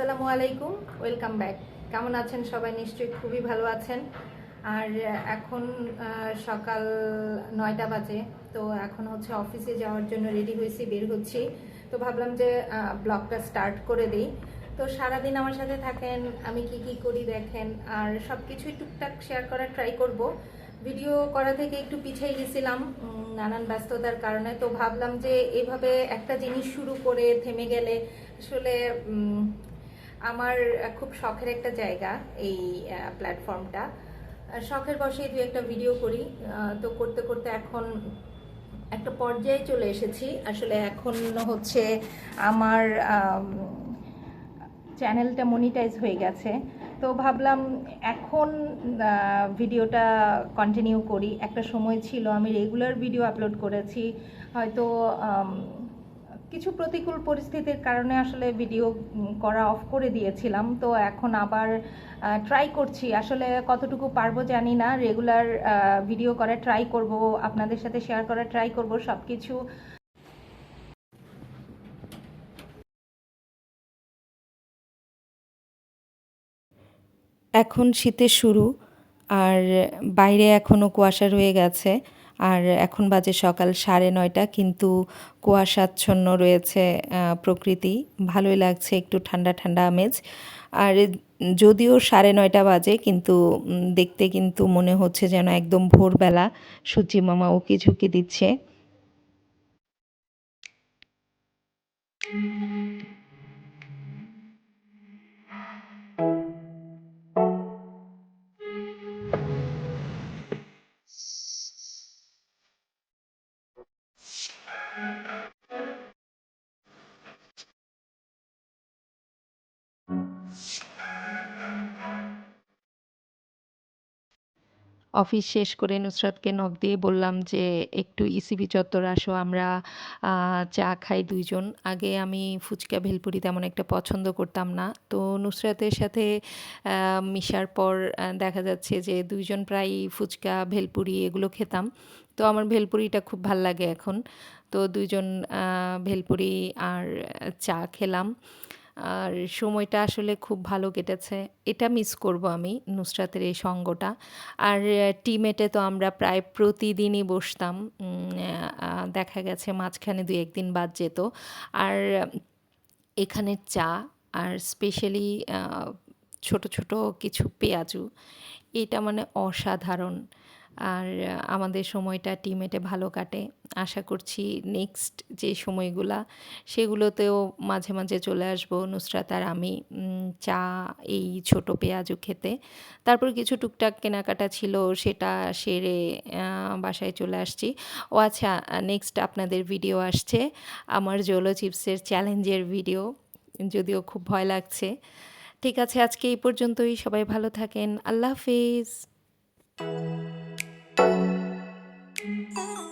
আসসালামু আলাইকুম, welcome back. কেমন আছেন সবাই? নিশ্চয়ই খুবই ভালো আছেন। আর এখন সকাল নয়টা বাজে, তো এখন হচ্ছে অফিসে যাওয়ার জন্য রেডি হয়েছি, বের হচ্ছি। তো ভাবলাম যে ব্লগটা স্টার্ট করে দিই। তো সারাদিন আমার সাথে থাকেন, আমি কি কি করি দেখেন, আর সব কিছুই টুকটাক শেয়ার করার ট্রাই করব। ভিডিও করা থেকে একটু পিছিয়ে গেছিলাম নানান ব্যস্ততার কারণে। তো ভাবলাম যে, এভাবে একটা জিনিস শুরু করে থেমে গেলে আসলে আমার খুব শখের একটা জায়গা এই প্ল্যাটফর্মটা শখের বসেই দু একটা ভিডিও করি। তো করতে করতে এখন একটা পর্যায়ে চলে এসেছি। আসলে এখন হচ্ছে আমার চ্যানেলটা মনিটাইজ হয়ে গেছে। তো ভাবলাম এখন ভিডিওটা কন্টিনিউ করি। একটা সময় ছিল আমি রেগুলার ভিডিও আপলোড করেছি। হয়তো কিছু প্রতিকূল পরিস্থিতির কারণে আসলে ভিডিও করা অফ করে দিয়েছিলাম। তো এখন আবার ট্রাই করছি। আসলে কতটুকু পারব জানি না। রেগুলার ভিডিও করা ট্রাই করব, আপনাদের সাথে শেয়ার করা ট্রাই করব সব কিছু এখন শীতের শুরু, আর বাইরে এখনও কুয়াশা রয়ে গেছে। আর এখন বাজে সকাল সাড়ে নয়টা, কিন্তু কুয়াশাচ্ছন্ন রয়েছে প্রকৃতি। ভালোই লাগছে একটু ঠান্ডা ঠান্ডা আমেজ। আর যদিও সাড়ে নয়টা বাজে, কিন্তু দেখতে কিন্তু মনে হচ্ছে যেন একদম ভোরবেলা। সূর্যি মামা উকি ঝুঁকি দিচ্ছে। অফিস শেষ করে নুসরাতকে নক দিয়ে বললাম যে, একটু ইসিবি চত্বর আসো, আমরা চা খাই দুইজন। আগে আমি ফুচকা, ভেলপুরি তেমন একটা পছন্দ করতাম না। তো নুসরাতের সাথে মিশার পর দেখা যাচ্ছে যে, দুইজন প্রায় ফুচকা, ভেলপুরি এগুলো খেতাম। তো আমার ভেলপুরিটা খুব ভালো লাগে এখন। তো দুইজন ভেলপুরি আর চা খেলাম। আর সময়টা আসলে খুব ভালো কেটেছে। এটা মিস করব আমি নুসরাতের এই সঙ্গটা। আর টিমেটে তো আমরা প্রায় প্রতিদিনই বসতাম। দেখা গেছে মাঝখানে দুই একদিন বাদ যেত। আর এখানের চা আর স্পেশালি ছোট ছোট কিছু পেঁয়াজু। এটা মানে অসাধারণ। আর আমাদের সময়টা টিমেটে ভালো কাটে। আশা করছি নেক্সট যে সময়গুলা, সেগুলোতেও মাঝে মাঝে চলে আসব। নুসরাত আর আমি চা, এই ছোট পেঁয়াজও খেতে। তারপর কিছু টুকটাক কেনাকাটা ছিল, সেটা সেরে বাসায় চলে আসছি। ও আচ্ছা নেক্সট আপনাদের ভিডিও আসছে। আমার জোলো চিপসের চ্যালেঞ্জের ভিডিও যদিও খুব ভয় লাগছে। ঠিক আছে, আজকে এই পর্যন্তই। সবাই ভালো থাকেন। আল্লাহ হাফিজ। Oh.